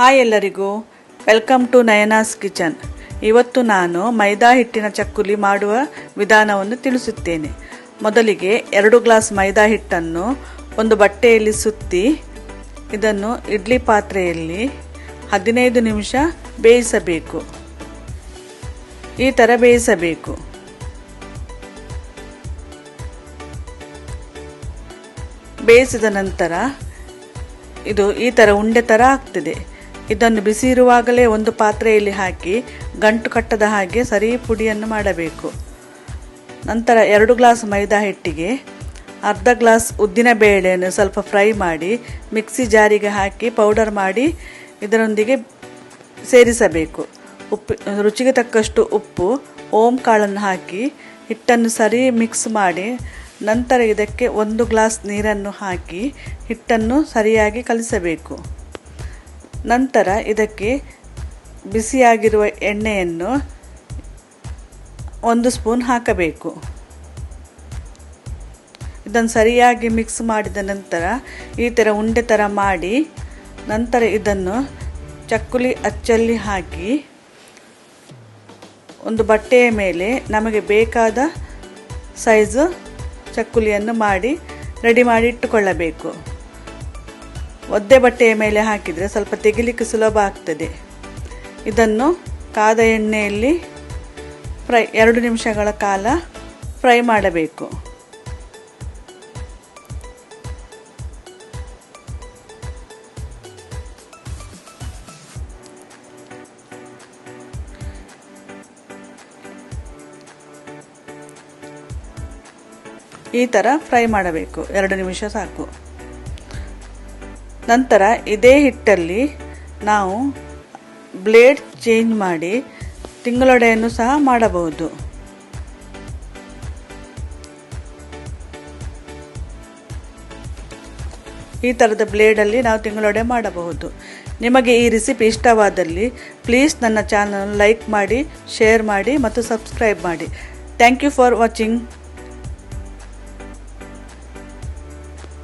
Hi ಎಲ್ಲರಿಗೂ. Welcome to ನಯನಾಸ್ kitchen ಇವತ್ತು ನಾನು ಮೈದಾ ಹಿಟ್ಟಿನ ಚಕ್ಕುಲಿ ಮಾಡುವ ವಿಧಾನವನ್ನು ತಿಳಿಸುತ್ತೇನೆ. ಮೊದಲಿಗೆ ಎರಡು ಗ್ಲಾಸ್ ಮೈದಾ ಹಿಟ್ಟನ್ನು ಒಂದು ಬಟ್ಟೆಯಲ್ಲಿ ಸುತ್ತಿ ಇದನ್ನು ಇಡ್ಲಿ ಪಾತ್ರೆಯಲ್ಲಿ ಹದಿನೈದು ನಿಮಿಷ ಬೇಯಿಸಬೇಕು. ಈ ಥರ ಬೇಯಿಸಬೇಕು. ಬೇಯಿಸಿದ ನಂತರ ಇದು ಈ ಥರ ಉಂಡೆ ಥರ ಆಗ್ತದೆ. ಇದನ್ನು ಬಿಸಿ ಇರುವಾಗಲೇ ಒಂದು ಪಾತ್ರೆಯಲ್ಲಿ ಹಾಕಿ ಗಂಟು ಕಟ್ಟದ ಹಾಗೆ ಸರಿ ಪುಡಿಯನ್ನು ಮಾಡಬೇಕು. ನಂತರ ಎರಡು ಗ್ಲಾಸ್ ಮೈದಾ ಹಿಟ್ಟಿಗೆ ಅರ್ಧ ಗ್ಲಾಸ್ ಉದ್ದಿನ ಬೇಳೆಯನ್ನು ಸ್ವಲ್ಪ ಫ್ರೈ ಮಾಡಿ ಮಿಕ್ಸಿ ಜಾರಿಗೆ ಹಾಕಿ ಪೌಡರ್ ಮಾಡಿ ಇದರೊಂದಿಗೆ ಸೇರಿಸಬೇಕು. ಉಪ್ಪು, ರುಚಿಗೆ ತಕ್ಕಷ್ಟು ಉಪ್ಪು, ಓಂ ಕಾಳನ್ನು ಹಾಕಿ ಹಿಟ್ಟನ್ನು ಸರಿ ಮಿಕ್ಸ್ ಮಾಡಿ ನಂತರ ಇದಕ್ಕೆ ಒಂದು ಗ್ಲಾಸ್ ನೀರನ್ನು ಹಾಕಿ ಹಿಟ್ಟನ್ನು ಸರಿಯಾಗಿ ಕಲಿಸಬೇಕು. ನಂತರ ಇದಕ್ಕೆ ಬಿಸಿಯಾಗಿರುವ ಎಣ್ಣೆಯನ್ನು ಒಂದು ಸ್ಪೂನ್ ಹಾಕಬೇಕು. ಇದನ್ನು ಸರಿಯಾಗಿ ಮಿಕ್ಸ್ ಮಾಡಿದ ನಂತರ ಈ ಥರ ಉಂಡೆ ಥರ ಮಾಡಿ ನಂತರ ಇದನ್ನು ಚಕ್ಕುಲಿ ಅಚ್ಚಲ್ಲಿ ಹಾಕಿ ಒಂದು ಬಟ್ಟೆಯ ಮೇಲೆ ನಮಗೆ ಬೇಕಾದ ಸೈಜು ಚಕ್ಕುಲಿಯನ್ನು ಮಾಡಿ ರೆಡಿ ಮಾಡಿ ಇಟ್ಟುಕೊಳ್ಳಬೇಕು. ಒದ್ದೆ ಬಟ್ಟೆಯ ಮೇಲೆ ಹಾಕಿದರೆ ಸ್ವಲ್ಪ ತೆಗಿಲಿಕ್ಕೆ ಸುಲಭ ಆಗ್ತದೆ. ಇದನ್ನು ಕಾದ ಎಣ್ಣೆಯಲ್ಲಿ ಫ್ರೈ, ಎರಡು ನಿಮಿಷಗಳ ಕಾಲ ಫ್ರೈ ಮಾಡಬೇಕು. ಈ ಥರ ಫ್ರೈ ಮಾಡಬೇಕು. ಎರಡು ನಿಮಿಷ ಸಾಕು. ನಂತರ ಇದೇ ಹಿಟ್ಟಲ್ಲಿ ನಾವು ಬ್ಲೇಡ್ ಚೇಂಜ್ ಮಾಡಿ ತಿಂಗಳೊಡೆಯನ್ನು ಸಹ ಮಾಡಬಹುದು. ಈ ಥರದ ಬ್ಲೇಡಲ್ಲಿ ನಾವು ತಿಂಗಳೊಡೆ ಮಾಡಬಹುದು. ನಿಮಗೆ ಈ ರೆಸಿಪಿ ಇಷ್ಟವಾದಲ್ಲಿ ಪ್ಲೀಸ್ ನನ್ನ ಚಾನಲ್ ಲೈಕ್ ಮಾಡಿ, ಶೇರ್ ಮಾಡಿ ಮತ್ತು ಸಬ್ಸ್ಕ್ರೈಬ್ ಮಾಡಿ. Thank you for watching.